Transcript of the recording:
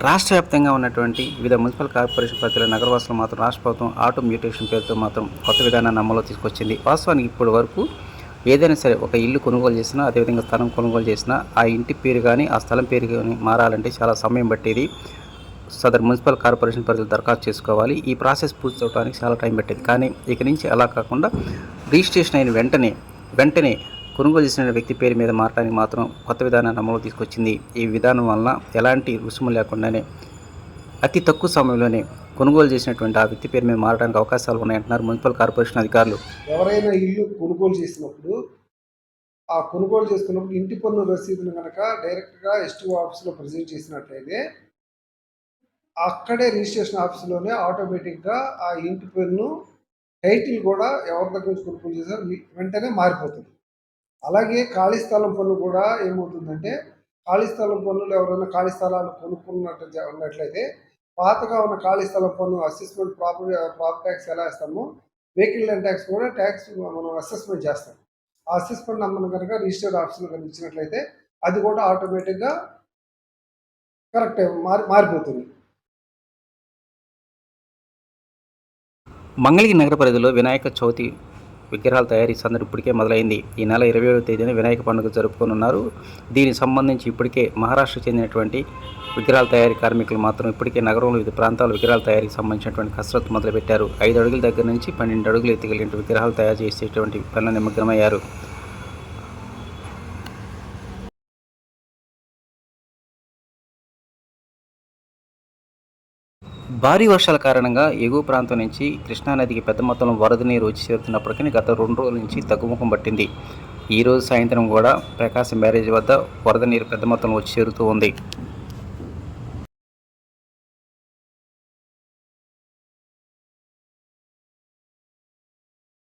రాష్ట్ర వ్యాప్తంగా ఉన్నటువంటి వివిధ మున్సిపల్ కార్పొరేషన్ పరిధిలో నగరవాసులు మాత్రం రాష్ట్ర ప్రభుత్వం ఆటో మ్యూటేషన్ పేరుతో మాత్రం కొత్త విధానాన్ని అమలు తీసుకొచ్చింది. వాస్తవానికి ఇప్పటి వరకు ఏదైనా సరే ఒక ఇల్లు కొనుగోలు చేసినా అదేవిధంగా స్థలం కొనుగోలు చేసినా ఆ ఇంటి పేరు కానీ ఆ స్థలం పేరు కానీ మారాలంటే చాలా సమయం పట్టేది. సదర్ మున్సిపల్ కార్పొరేషన్ పరిధిలో దరఖాస్తు చేసుకోవాలి. ఈ ప్రాసెస్ పూర్తి అవడానికి చాలా టైం పట్టేది. కానీ ఇక నుంచి అలా కాకుండా రిజిస్ట్రేషన్ అయిన వెంటనే వెంటనే కొనుగోలు చేసిన వ్యక్తి పేరు మీద మారడానికి మాత్రం కొత్త విధానాన్ని అమలు తీసుకొచ్చింది. ఈ విధానం వలన ఎలాంటి రుసుము లేకుండానే అతి తక్కువ సమయంలోనే కొనుగోలు చేసినటువంటి ఆ వ్యక్తి పేరు మీద మారడానికి అవకాశాలు ఉన్నాయంటున్నారు మున్సిపల్ కార్పొరేషన్ అధికారులు. ఎవరైనా ఇల్లు కొనుగోలు చేసినప్పుడు ఆ కొనుగోలు చేసుకున్నప్పుడు ఇంటి పన్ను రసీదును కనుక డైరెక్ట్గా ఎస్టీఓ ఆఫీస్లో ప్రజెంట్ చేసినట్లయితే అక్కడే రిజిస్ట్రేషన్ ఆఫీస్లోనే ఆటోమేటిక్గా ఆ ఇంటి పన్ను టైటిల్ కూడా ఎవరి దగ్గర నుంచి కొనుగోలు చేశారో వెంటనే మారిపోతుంది. అలాగే ఖాళీ స్థలం పన్ను కూడా ఏమవుతుందంటే ఖాళీ స్థలం పన్నులు ఎవరైనా ఖాళీ స్థలాలు కొనుక్కున్నట్టు ఉన్నట్లయితే పాతగా ఉన్న ఖాళీ స్థలం పన్ను అసెస్మెంట్ ప్రాపర్టీ ప్రాప్ ట్యాక్స్ ఎలా ఇస్తామో వెహికల్ ల్యాండ్ ట్యాక్స్ కూడా ట్యాక్స్ మనం అసెస్మెంట్ చేస్తాం. ఆ అసెస్మెంట్ నెంబర్ కనుక రిజిస్టర్డ్ ఆప్షన్ కనుక ఇచ్చినట్లయితే అది కూడా ఆటోమేటిక్గా కరెక్ట్ మారి మారిపోతుంది. మంగళగిరి నగర పరిధిలో వినాయక చవితి విగ్రహాల తయారీ సందడి ఇప్పటికే మొదలైంది. ఈ నెల ఇరవై ఏడవ తేదీన వినాయక పండుగ జరుపుకోనున్నారు. దీనికి సంబంధించి ఇప్పటికే మహారాష్ట్ర చెందినటువంటి విగ్రహాల తయారీ కార్మికులు మాత్రం ఇప్పటికే నగరంలో వివిధ ప్రాంతాల విగ్రహాల తయారీకి సంబంధించినటువంటి కసరత్తు మొదలుపెట్టారు. ఐదు అడుగుల దగ్గర నుంచి పన్నెండు అడుగులు ఎత్తుకెళ్ళిన విగ్రహాలు తయారు చేసేటువంటి పనులు నిమగ్నమయ్యారు. భారీ వర్షాల కారణంగా ఎగువ ప్రాంతం నుంచి కృష్ణానదికి పెద్ద మొత్తంలో వరద నీరు వచ్చి చేరుతున్నప్పటికీ గత రెండు రోజుల నుంచి తగ్గుముఖం పట్టింది. ఈ రోజు సాయంత్రం కూడా ప్రకాశం బ్యారేజ్ వద్ద వరద నీరు పెద్ద మొత్తంలో వచ్చి చేరుతూ ఉంది.